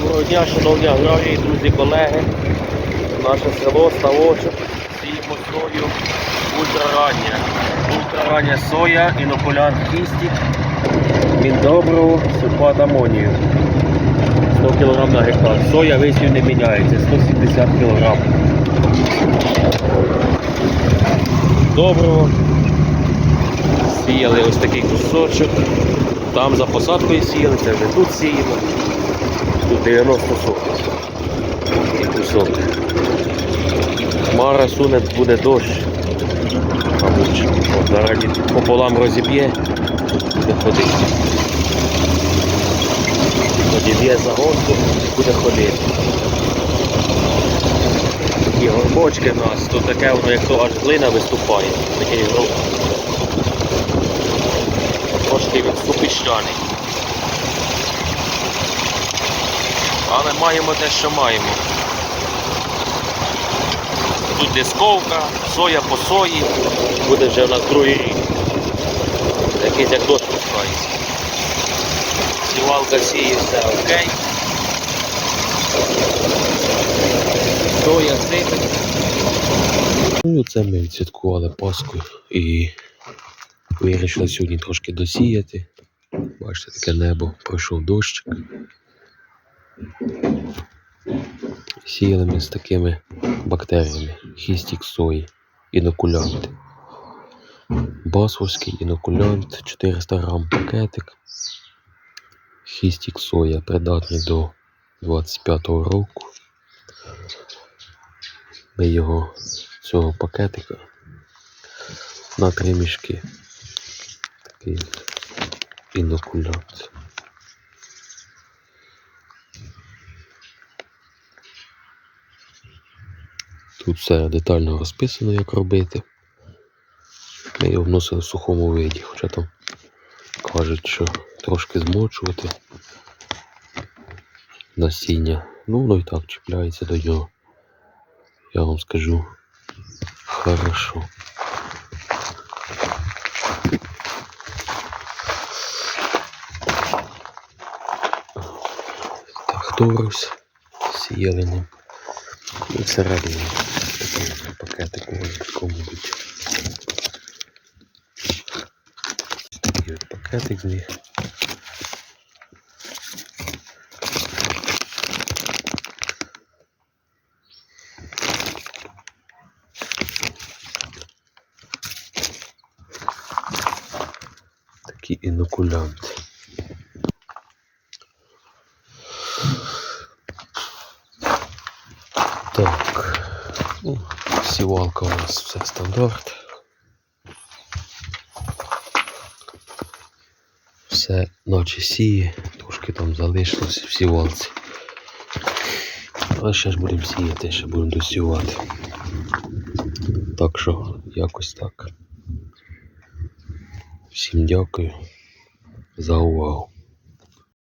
дня, шановні аграрії, друзі, колеги. Наше село, ставочок, сіємо сою ультрарання. Ультрарання соя, інокулянт кістік, міндобру, сульфат амонію. 100 кг на гектар. Соя висів не міняється, 170 кг. Доброго. Сіяли ось такий кусочок. Там за посадкою сіяли, це вже тут сіємо. Тут 90 соток. І кусок. Хмара суне, буде дощ. Мабуть. Він пополам розіб'є, буде ходити. Розіб'є загонку, буде ходити. Такі горбочки в нас, тут таке воно, як то аж глина виступає. Такий гроб. Трошки він супіщаний. Але маємо те, що маємо. Тут дисковка, соя по сої, буде вже у нас другий рік. Якийсь як дощ пускається. Сівалка сіє все окей. Соя сипить. Ну і це ми відсвяткували Пасху і вирішили сьогодні трошки досіяти. Бачите, таке небо, пройшов дощик. Сіяли ми з такими бактеріями. Хістік сої, інокулянт. Басовський інокулянт, 400 грам пакетик. Хістік соя придатний до 25-го року. Ми його цього пакетика на три мішки. Такий інокулянт. Тут все детально розписано, як робити. Ми його вносили в сухому виді, хоча там кажуть, що трошки змочувати насіння. Ну, воно і так чіпляється до нього. Я вам скажу хорошо. Так, торус сіяли ним. І всередині такий пакетик може такому бути. Такий от пакетик з них. Такі інокулянти. Так. Ну, сівалка у нас все стандарт. Все наче сіє, трошки там залишилось в сівалці. Але ще ж будемо сіяти, ще будемо досівати. Так що якось так. Всім дякую за увагу.